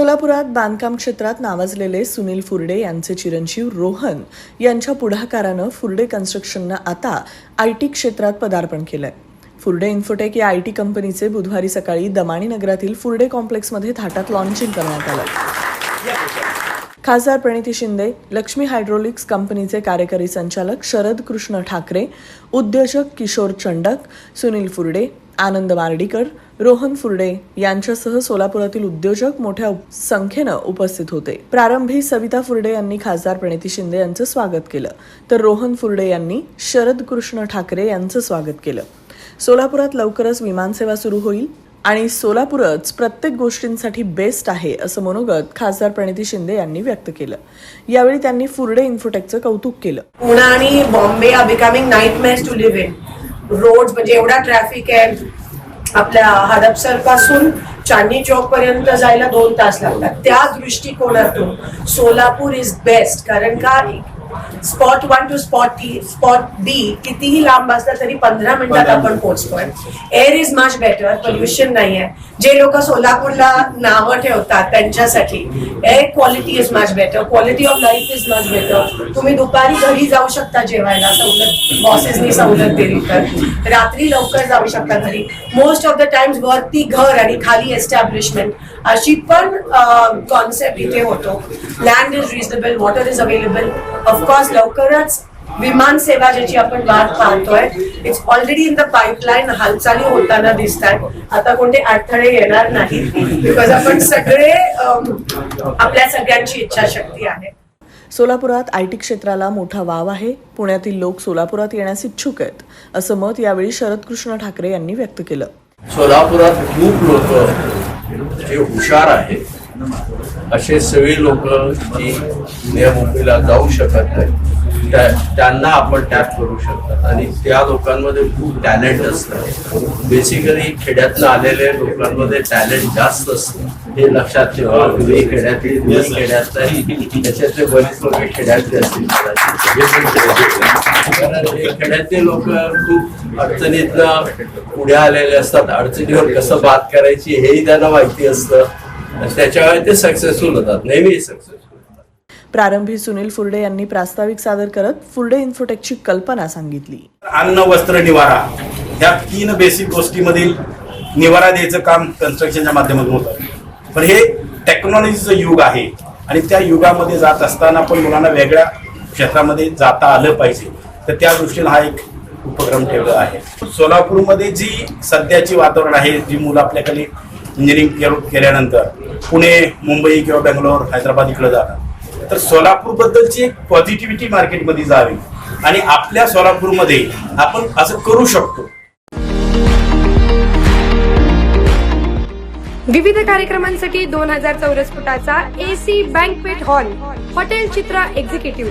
सोलापुरात बांधकाम क्षेत्रात नावाजलेले सुनील फुर्डे यांचे चिरंजीव रोहन यांच्या पुढाकारानं फुर्डे कन्स्ट्रक्शननं आता आय टी क्षेत्रात पदार्पण केलंय. फुर्डे इन्फोटेक या आय टी कंपनीचे बुधवारी सकाळी दमाणी नगरातील फुर्डे कॉम्प्लेक्समध्ये थाटात लॉन्चिंग करण्यात आलं. खासदार प्रणिती शिंदे लक्ष्मी हायड्रोलिक्स कंपनीचे कार्यकारी संचालक शरद कृष्ण ठाकरे उद्योजक किशोर चंडक सुनील फुर्डे आनंद मार्डीकर रोहन फुर्डे यांच्यासह सोलापुरातील उद्योजक मोठ्या संख्येनं उपस्थित होते. प्रारंभी सविता फुर्डे यांनी खासदार प्रणिती शिंदे यांचं स्वागत केलं. तर रोहन फुर्डे यांनी शरद कृष्ण ठाकरे यांचं स्वागत केलं. सोलापुरात लवकरच विमानसेवा सुरू होईल आणि सोलापूरच प्रत्येक गोष्टींसाठी बेस्ट आहे असं मनोगत खासदार प्रणिती शिंदे यांनी व्यक्त केलं. यावेळी त्यांनी फुरडे इन्फोटेकचं कौतुक केलं. पुणे आणि Bombay are becoming nightmares to live in road म्हणजे एवढा ट्रॅफिक आहे आपल्या हडपसरपासून चांदणी चौक पर्यंत जायला दोन तास लागतात. त्या दृष्टिकोनातून सोलापूर इज बेस्ट कारण का? Spot one to spot spot B कितीही लांब असला तरी पंधरा मिनिटात आपण पोहोचतोय. Air is much better pollution नाही आहे जे लोक सोलापूरला नावं ठेवतात त्यांच्यासाठी air quality is much better quality of life is much better तुम्ही दुपारी घरी जाऊ शकता जेवायला सवलत बॉसेसनी सवलत दिली तर. रात्री लवकर जाऊ शकता घरी. मोस्ट ऑफ द टाइम्स वरती घर आणि खाली एस्टॅब्लिशमेंट अशी पण कॉन्सेप्ट इथे होतो. Land is reasonable water is available of course लवकरच विमान सेवा ज्याची आपण वाट पाहतोय it's already in the pipeline हालचाली होताना दिसत आहेत आता कोणते अडथळे येणार नाहीत बिकॉज आपण सगळे आपल्या सगळ्यांची इच्छाशक्ती आहे. सोलापुरात आय टी क्षेत्राला मोठा वाव आहे. पुण्यातील लोक सोलापुरात येण्यास इच्छुक आहेत असं मत यावेळी शरद कृष्ण ठाकरे यांनी व्यक्त केलं. सोलापुरात खूप लोक जे हुशार आहेत असे सगळे लोक जी पुण्या मुंबईला जाऊ शकत नाही. त्यांना आपण टॅप करू शकतात. आणि त्या लोकांमध्ये खूप टॅलेंट असतं. बेसिकली खेड्यातनं आलेले लोकांमध्ये टॅलेंट जास्त असतं. हे लक्षात ठेवा. तुम्ही खेड्यातली खेड्यात नाही त्याच्यातले बरेच लोक खेड्यातले असतील. खेड्यातले लोक खूप अडचणीतनं पुढे आलेले असतात. अडचणीवर कसं बात करायची हेही त्यांना माहिती असतं. आणि त्याच्यामुळे ते सक्सेसफुल होतात. नेहमी सक्सेसफुल प्रारंभी सुनील फुर्डे यांनी प्रास्ताविक सादर करत फुर्डे इन्फोटेकची कल्पना सांगितली. अन्न वस्त्र निवारा ह्या तीन बेसिक गोष्टीमधील निवारा द्यायचं काम कन्स्ट्रक्शनच्या माध्यमातून होतं. पण हे टेक्नॉलॉजीचं युग आहे. आणि त्या युगामध्ये जात असताना पण मुलांना वेगळ्या क्षेत्रामध्ये जाता आलं पाहिजे. तर त्या दृष्टीनं हा एक उपक्रम ठेवला आहे. सोलापूरमध्ये जी सध्याची वातावरण आहे जी मुलं आपल्याकडे इंजिनिअरिंग केल्यानंतर पुणे मुंबई किंवा बेंगलोर हैदराबाद इकडे जातात. तर सोलापूरबद्दलची एक पॉझिटिव्हिटी मार्केटमध्ये जावी. आणि आपल्या सोलापूरमध्ये आपण असं करू शकतो. विविध कार्यक्रमांसाठी दोन हजार चौरस फुटाचा AC banquet hall hotel Chitra executive.